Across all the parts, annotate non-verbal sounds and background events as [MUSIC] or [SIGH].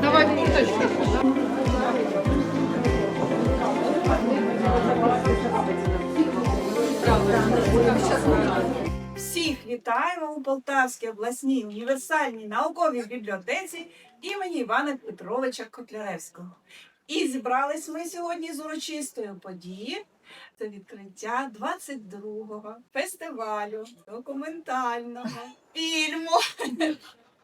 Давай курточку. Всіх вітаємо у Полтавській обласній універсальній науковій бібліотеці імені Івана Петровича Котляревського. І зібрались ми сьогодні з урочистої події. Це відкриття 22-го фестивалю документального фільму [LAUGHS]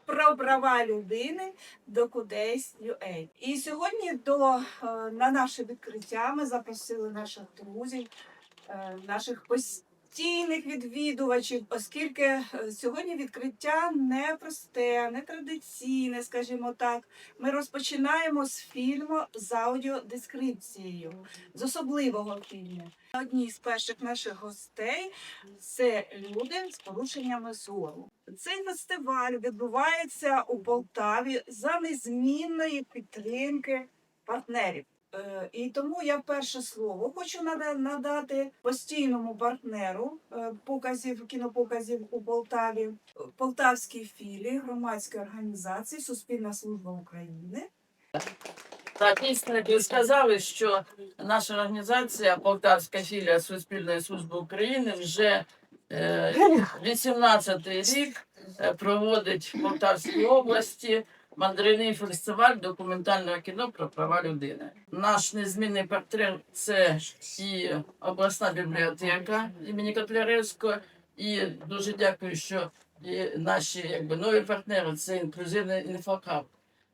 про права людини Докудейс UA. І сьогодні до, е, на наше відкриття ми запросили наших друзів, е, наших постійних відвідувачів, оскільки е, сьогодні відкриття непросте, нетрадиційне, скажімо так. Ми розпочинаємо з фільму з аудіодескрипцією, з особливого фільму. Одні з перших наших гостей це люди з порушеннями зору. Цей фестиваль відбувається у Полтаві за незмінної підтримки партнерів. Е, І тому я перше слово хочу нада- надати постійному партнеру е, показів кінопоказів у Полтаві, Полтавській філії громадської організації Суспільна служба України. Так, дійсно, ви сказали, що наша організація Полтавська філія Суспільної служби України вже е, 18-й рік е, проводить в Полтавській області мандрівний фестиваль документального кіно про права людини. Наш незмінний партнер це і обласна бібліотека імені Котляревського. І дуже дякую, що і наші якби нові партнери це інклюзивний інфокап.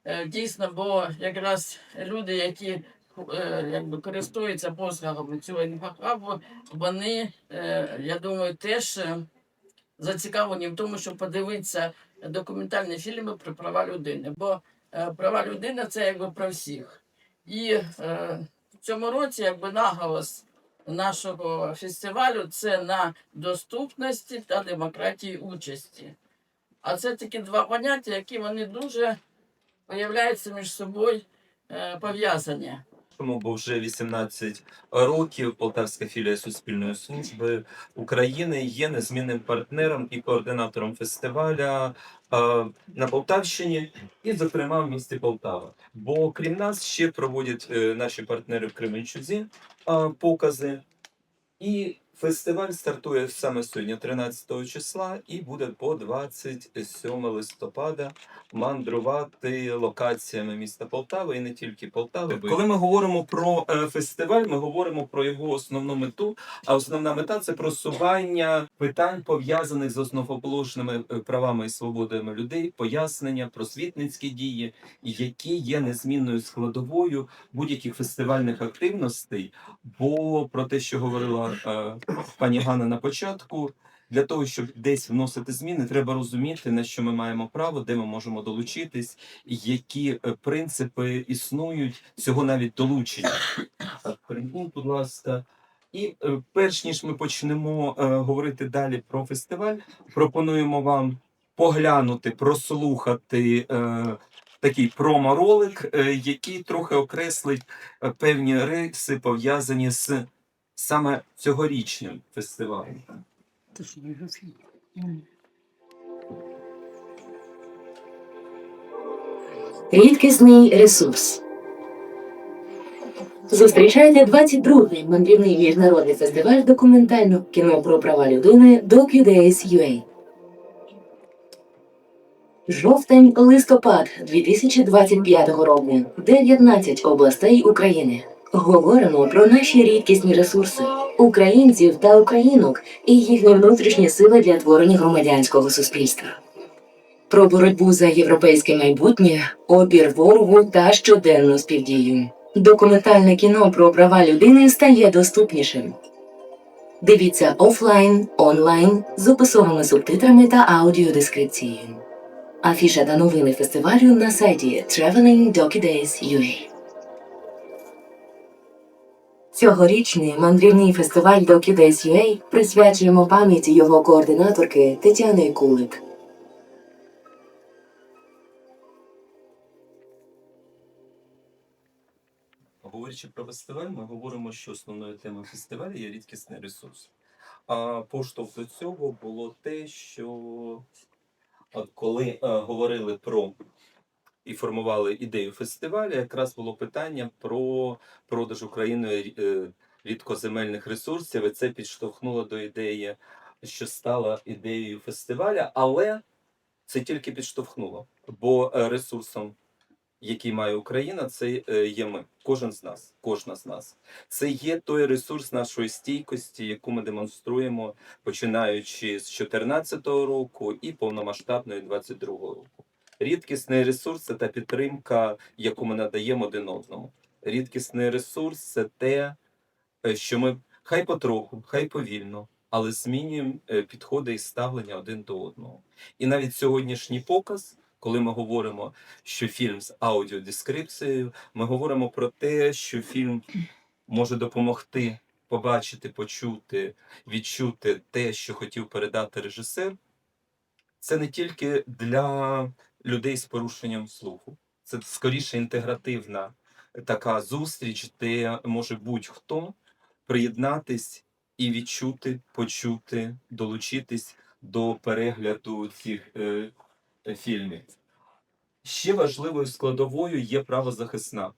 Е, Дійсно, бо якраз люди, які е, якби користуються послугами цього інфохабу, вони, е, я думаю, теж зацікавлені в тому, щоб подивитися документальні фільми про права людини. Бо е, права людини це якби про всіх. І е, в цьому році якби наголос нашого фестивалю це на доступності та демократії участі. А це такі два поняття, які вони дуже виявляються між собою е, пов'язані. Тому бо вже 18 років Полтавська філія Суспільної служби України є незмінним партнером і координатором фестиваля е, на Полтавщині, і, зокрема, в місті Полтава. Бо крім нас ще проводять е, наші партнери в Кременчузі е, покази. І фестиваль стартує саме сьогодні, 13 числа, і буде по 27 листопада мандрувати локаціями міста Полтави і не тільки Полтави. Коли ми говоримо про е, фестиваль, ми говоримо про його основну мету. А основна мета це просування питань пов'язаних з основоположними е, правами і свободами людей, пояснення, просвітницькі дії, які є незмінною складовою будь-яких фестивальних активностей. Бо про те, що говорила е, пані Ганна на початку. Для того, щоб десь вносити зміни, треба розуміти, на що ми маємо право, де ми можемо долучитись, які е, принципи існують цього навіть долучення. Так, перейдіть, будь ласка. І е, перш ніж ми почнемо е, говорити далі про фестиваль, пропонуємо вам поглянути, прослухати е, такий промо-ролик, е, який трохи окреслить е, певні риси, пов'язані з саме цьогорічним фестивалем. Рідкісний ресурс. Зустрічайте 22-й мандрівний міжнародний фестиваль документального кіно про права людини DocuDays UA. Жовтень листопад 2025 року. 19 областей України. Говоримо про наші рідкісні ресурси, українців та українок і їхні внутрішні сили для творення громадянського суспільства про боротьбу за європейське майбутнє, опір ворогу та щоденну співдію. Документальне кіно про права людини стає доступнішим. Дивіться офлайн, онлайн з описовими субтитрами та аудіодескрипцією. Афіша та новини фестивалю на сайті Traveling Doki Days UA. Цьогорічний мандрівний фестиваль Doki Days присвячуємо пам'яті його координаторки Тетяни Кулик. Говорячи про фестиваль, ми говоримо, що основною темою фестивалю є рідкісний ресурс. А поштовх до цього було те, що коли е, говорили про і формували ідею фестивалю, якраз було питання про продаж Україною е, рідкоземельних ресурсів, і це підштовхнуло до ідеї, що стала ідеєю фестиваля, але це тільки підштовхнуло, бо е, ресурсом, який має Україна, це е, є ми, кожен з нас, кожна з нас. Це є той ресурс нашої стійкості, яку ми демонструємо, починаючи з 2014 року і повномасштабної 22 року. Рідкісний ресурс це та підтримка, яку ми надаємо один одному. Рідкісний ресурс це те, е, що ми хай потроху, хай повільно, але змінюємо е, підходи і ставлення один до одного. І навіть сьогоднішній показ, коли ми говоримо, що фільм з аудіодескрипцією, ми говоримо про те, що фільм може допомогти побачити, почути, відчути те, що хотів передати режисер. Це не тільки для людей з порушенням слуху, це скоріше інтегративна така зустріч, де може будь-хто приєднатись і відчути, почути, долучитись до перегляду цих е, фільмів. Ще важливою складовою є правозахисна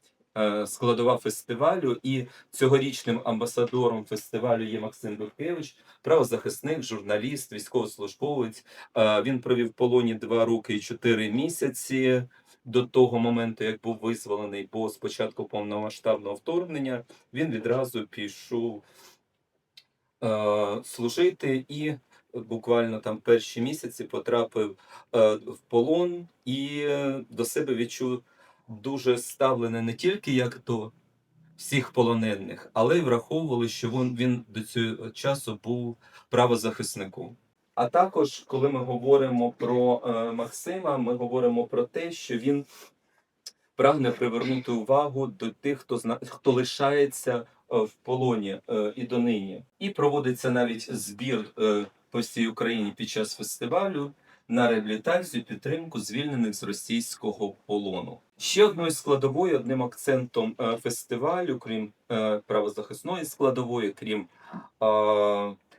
складова фестивалю, і цьогорічним амбасадором фестивалю є Максим Дуркевич, правозахисник, журналіст, військовослужбовець. Е, Він провів в полоні два роки і чотири місяці до того моменту, як був визволений, бо з початку повномасштабного вторгнення він відразу пішов е, служити і буквально там перші місяці потрапив е, в полон і е, до себе відчув дуже ставлене не тільки як до всіх полонених, але й враховували, що він, він до цього часу був правозахисником. А також, коли ми говоримо про е, Максима, ми говоримо про те, що він прагне привернути увагу до тих, хто зна... хто лишається е, в полоні е, і донині. І проводиться навіть збір е, по всій Україні під час фестивалю на реабілітацію підтримку звільнених з російського полону. Ще одною складовою, одним акцентом е, фестивалю, крім е, правозахисної складової, крім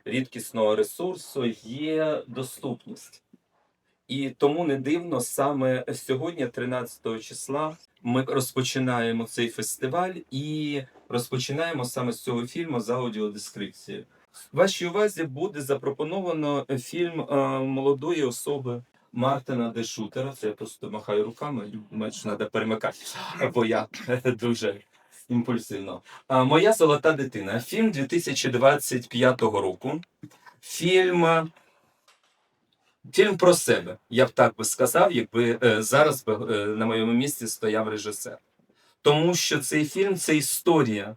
рідкісного ресурсу, є доступність. І тому не дивно, саме сьогодні, 13 числа, ми розпочинаємо цей фестиваль і розпочинаємо саме з цього фільму з аудіодескрипцією. Вашій увазі буде запропоновано фільм е, молодої особи Мартина Де Шутера. Це я просто махаю руками, менш треба перемикати, бо я [LAUGHS] дуже імпульсивно. Моя золота дитина. Фільм 2025 року. Фільм. е, Фільм про себе. Я б так би сказав, якби е, зараз би е, на моєму місці стояв режисер. Тому що цей фільм це історія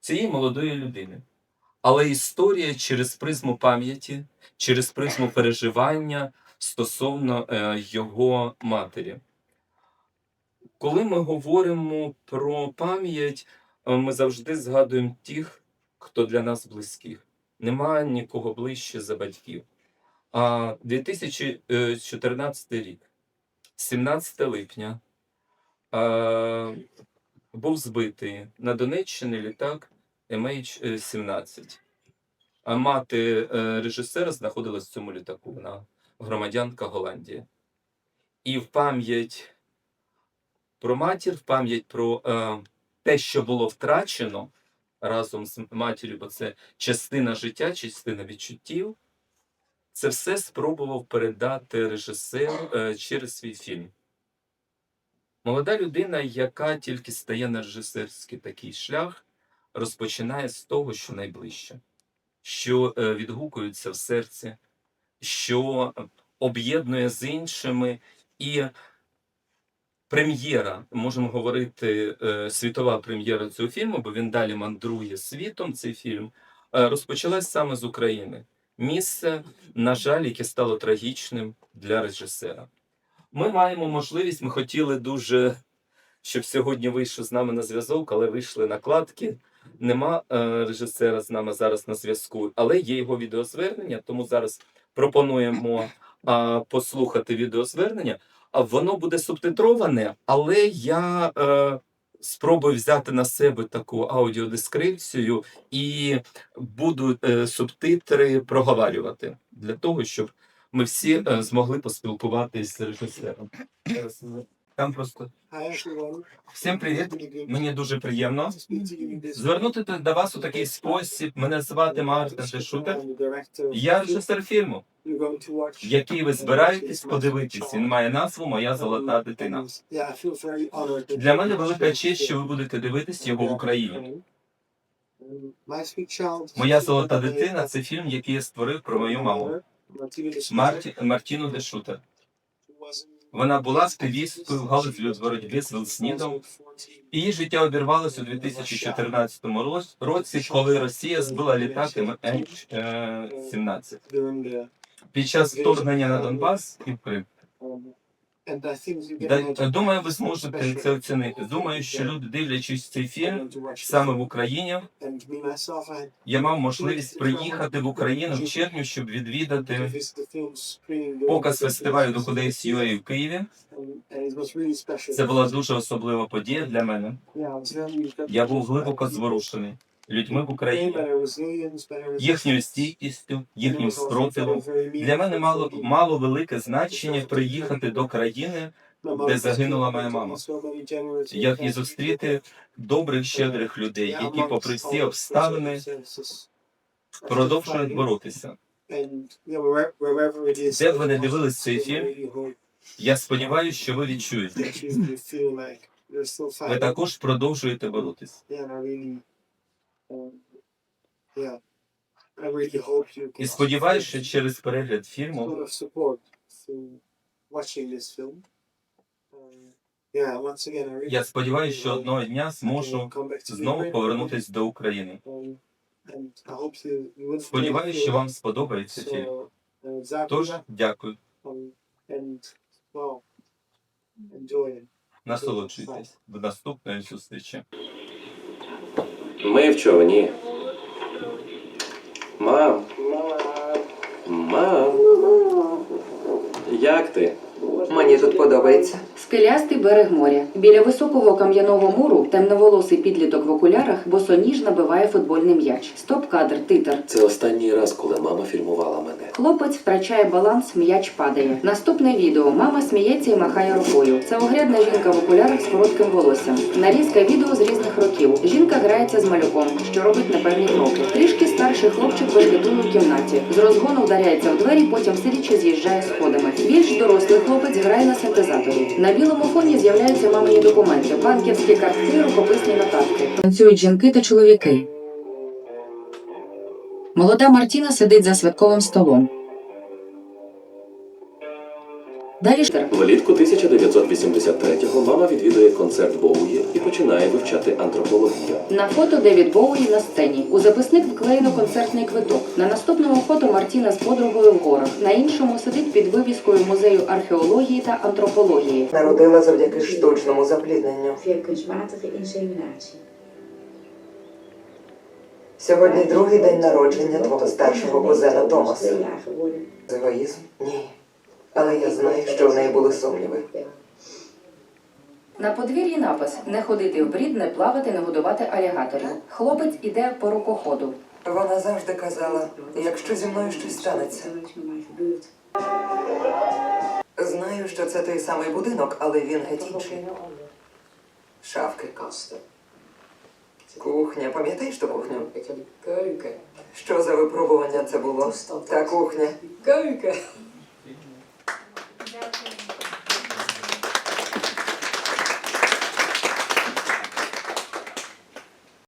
цієї молодої людини. Але історія через призму пам'яті, через призму переживання стосовно е, його матері. Коли ми говоримо про пам'ять, е, ми завжди згадуємо тих, хто для нас близьких. Немає нікого ближче за батьків. А 2014 рік, 17 липня, е, був збитий на Донеччині літак MH17. А мати е, режисера знаходилась в цьому літаку. Вона громадянка Голландії. І в пам'ять про матір, в пам'ять про е, те, що було втрачено разом з матір'ю, бо це частина життя, частина відчуттів. Це все спробував передати режисер е, через свій фільм. Молода людина, яка тільки стає на режисерський такий шлях, розпочинає з того, що найближче, що е, відгукується в серці, що об'єднує з іншими, і прем'єра, можемо говорити, е, світова прем'єра цього фільму, бо він далі мандрує світом. Цей фільм е, розпочалась саме з України. Місце, на жаль, яке стало трагічним для режисера. Ми маємо можливість, ми хотіли дуже, щоб сьогодні вийшов з нами на зв'язок, але вийшли накладки. Нема е, режисера з нами зараз на зв'язку, але є його відеозвернення, тому зараз пропонуємо послухати відеозвернення. Воно буде субтитроване, але я е, спробую взяти на себе таку аудіодескрипцію і буду е, субтитри проговарювати для того, щоб ми всі е, змогли поспілкуватись з режисером. Там просто всім привіт. Мені дуже приємно звернути до вас у такий спосіб. Мене звати Мартин Дешутер. Я режисер фільму, який ви збираєтесь подивитись. Він має назву Моя золота дитина. Для мене велика честь, що ви будете дивитись його в Україні. Моя золота дитина це фільм, який я створив про мою маму Марті, Мартіну Дешутер. Вона була активісткою в галузі боротьби з велснідом. Її життя обірвалося у 2014 роз- році, коли Росія збила літак М-17 під час вторгнення на Донбас і в Крим. Да- Думаю, ви зможете це оцінити. Думаю, що люди, дивлячись цей фільм саме в Україні, я мав можливість приїхати в Україну в червні, щоб відвідати показ фестивалю до UA в Києві. Це була дуже особлива подія для мене. Я був глибоко зворушений людьми в Україні, їхньою стійкістю, їхнім спротивом. Для мене мало мало велике значення приїхати до країни, де загинула моя мама. як і зустріти добрих, щедрих людей, які, попри всі обставини, продовжують боротися. Де б ви не дивились цей фільм, Я сподіваюся, що ви відчуєте. Ви також продовжуєте боротися. І сподіваюся, що через перегляд фільму я сподіваюся, що одного дня зможу знову повернутися до України. Сподіваюся, що вам сподобається фільм. Тож дякую, насолоджуйтесь. До наступної зустрічі. Ми в човні. Мам. Мам. Як ти? Мені тут подобається. Скелястий берег моря. Біля високого кам'яного муру темноволосий підліток в окулярах босоніж набиває футбольний м'яч. Стоп-кадр, титр. Це останній раз, коли мама фільмувала мене. Хлопець втрачає баланс, м'яч падає. Наступне відео. Мама сміється і махає рукою. Це огрядна жінка в окулярах з коротким волоссям. Нарізка відео з різних років. Жінка грається з малюком, що робить непевні кроки. Трішки старший хлопчик вегетує у кімнаті. З розгону вдаряється в двері, потім сидячи з'їжджає сходами. Більш дорослий хлопець грає на синтезаторі. На білому фоні з'являються мамині документи, банківські картки, рукописні нотатки. Танцюють жінки та чоловіки. Молода Мартіна сидить за святковим столом. Далі ж Влітку 1983-го мама відвідує концерт Боуї і починає вивчати антропологію. на фото Девід Боуї на сцені. У записник вклеєно концертний квиток. На наступному фото Мартіна з подругою в горах. На іншому сидить під вивіскою музею археології та антропології. Народила завдяки штучному заплідненню. Сьогодні другий день народження твого старшого кузена Томаса. Егоїзм? Ні. Але я знаю, що в неї були сумніви. На подвір'ї напис не ходити в брід, не плавати, не годувати алігаторів. Хлопець іде по рукоходу. Вона завжди казала, якщо зі мною щось станеться. Знаю, що це той самий будинок, але він геть інший. Шафки. Кухня, пам'ятаєш ту кухню? Що за випробування це було? Та кухня. Thank you.